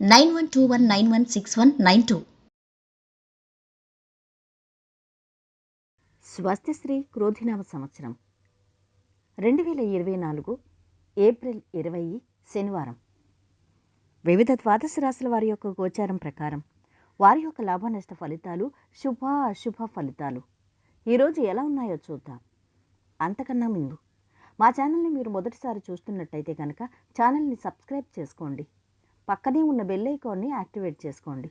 nine one two one nine one six one nine two. స్వస్తిశ్రీ క్రోధినామ సంవత్సరం. రెండు వేల ఇరవై నాలుగు ఏప్రిల్ ఇరవై శనివారం. వివిధ ద్వాదశ రాశుల వారి యొక్క గోచారం ప్రకారం వారి యొక్క లాభ నష్ట ఫలితాలు శుభ అశుభ ఫలితాలు. ఈరోజు ఎలా ఉన్నాయో చూద్దాం. అంతకన్నా ముందు మా ఛానల్ని మీరు మొదటిసారి చూస్తున్నట్టయితే కనుక ఛానల్ని సబ్స్క్రైబ్ చేసుకోండి. పక్కనే ఉన్న బెల్ ఐకాన్ని యాక్టివేట్ చేసుకోండి.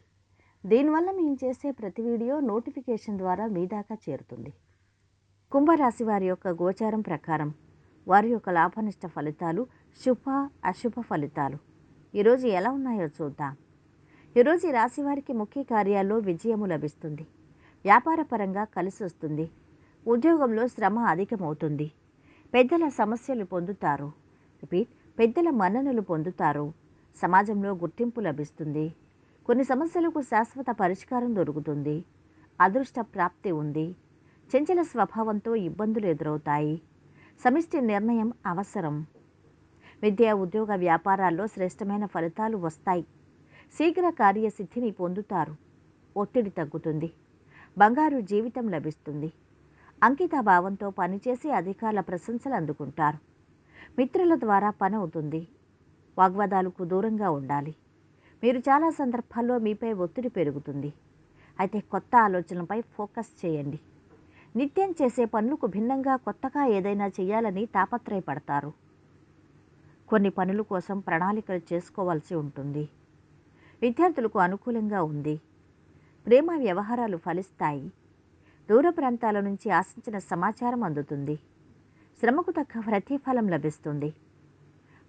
దీనివల్ల మేము చేసే ప్రతి వీడియో నోటిఫికేషన్ ద్వారా మీ దాకా చేరుతుంది. కుంభరాశి వారి యొక్క గోచారం ప్రకారం వారి యొక్క లాభనిష్ట ఫలితాలు శుభ అశుభ ఫలితాలు. ఈరోజు ఎలా ఉన్నాయో చూద్దాం. ఈరోజు ఈ రాశి వారికి ముఖ్య కార్యాల్లో విజయము లభిస్తుంది. వ్యాపారపరంగా కలిసి వస్తుంది. ఉద్యోగంలో శ్రమ అధికమవుతుంది. పెద్దల సమస్యలు పొందుతారు. రిపీట్ పెద్దల మన్ననలు పొందుతారు. సమాజంలో గుర్తింపు లభిస్తుంది. కొన్ని సమస్యలకు శాశ్వత పరిష్కారం దొరుకుతుంది. అదృష్ట ప్రాప్తి ఉంది. చంచల స్వభావంతో ఇబ్బందులు ఎదురవుతాయి. సమిష్టి నిర్ణయం అవసరం. విద్య ఉద్యోగ వ్యాపారాల్లో శ్రేష్టమైన ఫలితాలు వస్తాయి. శీఘ్ర కార్యసిద్ధిని పొందుతారు. ఒత్తిడి తగ్గుతుంది. బంగారు జీవితం లభిస్తుంది. అంకిత భావంతో పనిచేసి అధికారుల ప్రశంసలు అందుకుంటారు. మిత్రుల ద్వారా పని అవుతుంది. వాగ్వాదాలకు దూరంగా ఉండాలి. మీరు చాలా సందర్భాల్లో మీపై ఒత్తిడి పెరుగుతుంది. అయితే కొత్త ఆలోచనలపై ఫోకస్ చేయండి. నిత్యం చేసే పనులకు భిన్నంగా కొత్తగా ఏదైనా చేయాలని తాపత్రయపడతారు. కొన్ని పనుల కోసం ప్రణాళికలు చేసుకోవాల్సి ఉంటుంది. విద్యార్థులకు అనుకూలంగా ఉంది. ప్రేమ వ్యవహారాలు ఫలిస్తాయి. దూర ప్రాంతాల నుంచి ఆశించిన సమాచారం అందుతుంది. శ్రమకు తగ్గ ప్రతిఫలం లభిస్తుంది.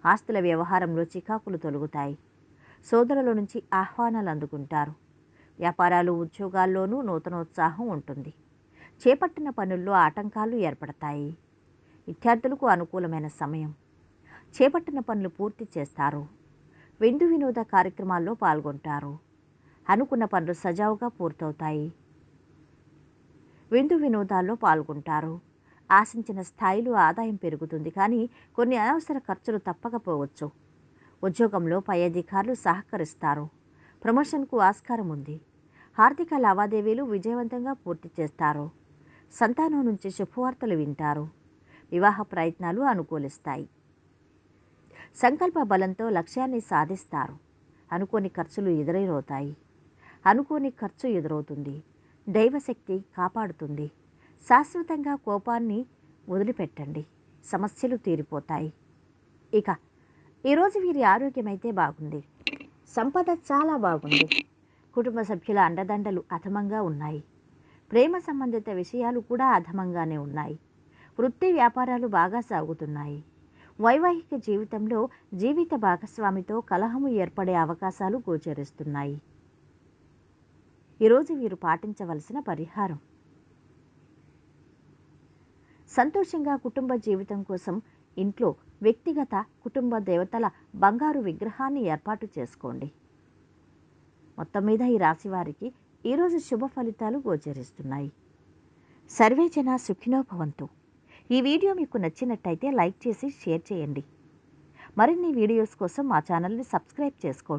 ఆస్తుల వ్యవహారంలో చికాకులు తొలగుతాయి. సోదరుల నుంచి ఆహ్వానాలు అందుకుంటారు. వ్యాపారాలు ఉద్యోగాల్లోనూ నూతనోత్సాహం ఉంటుంది. చేపట్టిన పనుల్లో ఆటంకాలు ఏర్పడతాయి. విద్యార్థులకు అనుకూలమైన సమయం. చేపట్టిన పనులు పూర్తి చేస్తారు. విందు వినోద కార్యక్రమాల్లో పాల్గొంటారు. అనుకున్న పనులు సజావుగా పూర్తవుతాయి. విందు వినోదాల్లో పాల్గొంటారు. ఆశించిన స్థాయిలో ఆదాయం పెరుగుతుంది. కానీ కొన్ని అనవసర ఖర్చులు తప్పకపోవచ్చు. ఉద్యోగంలో పై అధికారులు సహకరిస్తారు. ప్రమోషన్కు ఆస్కారం ఉంది. ఆర్థిక లావాదేవీలు విజయవంతంగా పూర్తి చేస్తారు. సంతానం నుంచి శుభవార్తలు వింటారు. వివాహ ప్రయత్నాలు అనుకూలిస్తాయి. సంకల్ప బలంతో లక్ష్యాన్ని సాధిస్తారు. అనుకోని ఖర్చులు ఎదురవుతాయి అనుకోని ఖర్చు ఎదురవుతుంది. దైవశక్తి కాపాడుతుంది. శాశ్వతంగా కోపాన్ని వదిలిపెట్టండి. సమస్యలు తీరిపోతాయి. ఇక ఈరోజు వీరి ఆరోగ్యం అయితే బాగుంది. సంపద చాలా బాగుంది. కుటుంబ సభ్యుల అండదండలు అధమంగా ఉన్నాయి. ప్రేమ సంబంధిత విషయాలు కూడా అధమంగానే ఉన్నాయి. వృత్తి వ్యాపారాలు బాగా సాగుతున్నాయి. వైవాహిక జీవితంలో జీవిత భాగస్వామితో కలహము ఏర్పడే అవకాశాలు గోచరిస్తున్నాయి. ఈరోజు వీరు పాటించవలసిన పరిహారం. సంతోషంగా కుటుంబ జీవితం కోసం ఇంట్లో వ్యక్తిగత కుటుంబ దేవతల బంగారు విగ్రహాన్ని ఏర్పాటు చేసుకోండి. మొత్తం మీద ఈ రాశి వారికి ఈరోజు శుభ ఫలితాలు గోచరిస్తున్నాయి. సర్వే జన సుఖినోభవంతు ఈ వీడియో మీకు నచ్చినట్టయితే లైక్ చేసి షేర్ చేయండి. మరిన్ని వీడియోస్ కోసం మా ఛానల్ని సబ్స్క్రైబ్ చేసుకోండి.